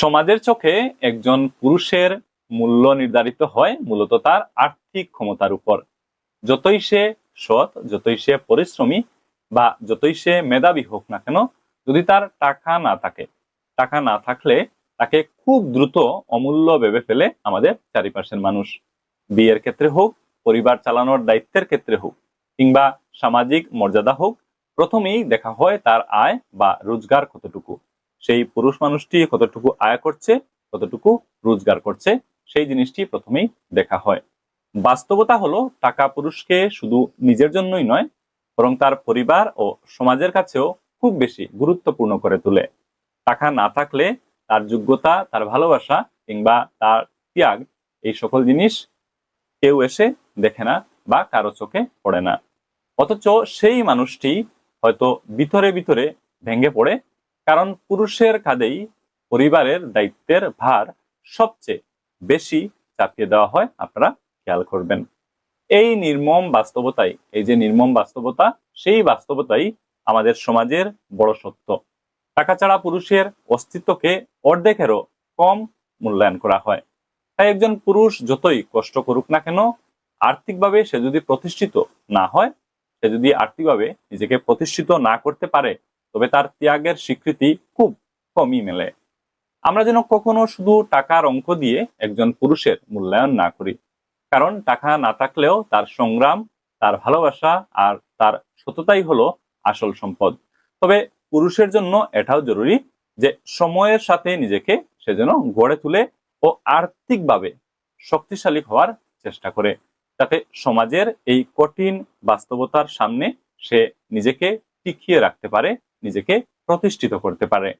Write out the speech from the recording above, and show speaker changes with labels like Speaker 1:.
Speaker 1: সমাজের চোখে একজন পুরুষের মূল্য নির্ধারিত হয় মূলত তার আর্থিক ক্ষমতার উপর। যতই সে সৎ, যতই সে পরিশ্রমী বা যতই সে মেধাবী হোক না কেন, যদি তার টাকা না থাকে, টাকা না থাকলে তাকে খুব দ্রুত অমূল্য ভেবে ফেলে আমাদের চারিপাশের মানুষ। বিয়ের ক্ষেত্রে হোক, পরিবার চালানোর দায়িত্বের ক্ষেত্রে হোক, কিংবা সামাজিক মর্যাদা হোক, প্রথমেই দেখা হয় তার আয় বা রোজগার কতটুকু। সেই পুরুষ মানুষটি কতটুকু আয় করছে, কতটুকু রোজগার করছে, সেই জিনিসটি প্রথমেই দেখা হয়। বাস্তবতা হলো, টাকা পুরুষকে শুধু নিজের জন্যই নয়, বরং তার পরিবার ও সমাজের কাছেও খুব বেশি গুরুত্বপূর্ণ করে তোলে। টাকা না থাকলে তার যোগ্যতা, তার ভালোবাসা কিংবা তার ত্যাগ, এই সকল জিনিস কেউ এসে দেখে না বা কারও চোখে পড়ে না। অথচ সেই মানুষটি হয়তো ভিতরে ভিতরে ভেঙে পড়ে কারণ পুরুষের কাঁধেই পরিবারের দায়িত্বের ভার সবচেয়ে বেশি চাপিয়ে দেওয়া হয়, আপনারা খেয়াল করবেন। এই নির্মম বাস্তবতাই, এই যে নির্মম বাস্তবতা, সেই বাস্তবতাই আমাদের সমাজের বড় সত্য। টাকা ছাড়া পুরুষের অস্তিত্বকে অর্ধেকেরও কম মূল্যায়ন করা হয়। তাই একজন পুরুষ যতই কষ্ট করুক না কেন, আর্থিকভাবে সে যদি প্রতিষ্ঠিত না হয়, সে যদি আর্থিকভাবে নিজেকে প্রতিষ্ঠিত না করতে পারে তবে তার ত্যাগের স্বীকৃতি খুব কমই মেলে। আমরা যেন কখনো শুধু টাকার অঙ্ক দিয়ে একজন পুরুষের মূল্যায়ন না করি, কারণ টাকা না থাকলেও তার সংগ্রাম, তার ভালোবাসা আর তার সততাই হলো আসল সম্পদ। তবে পুরুষের জন্য এটাও জরুরি যে সময়ের সাথে নিজেকে সে যেন গড়ে তুলে ও আর্থিকভাবে শক্তিশালী হওয়ার চেষ্টা করে, যাতে সমাজের এই কঠিন বাস্তবতার সামনে সে নিজেকে টিকিয়ে রাখতে পারে নিজেকে প্রতিষ্ঠিত করতে পারে।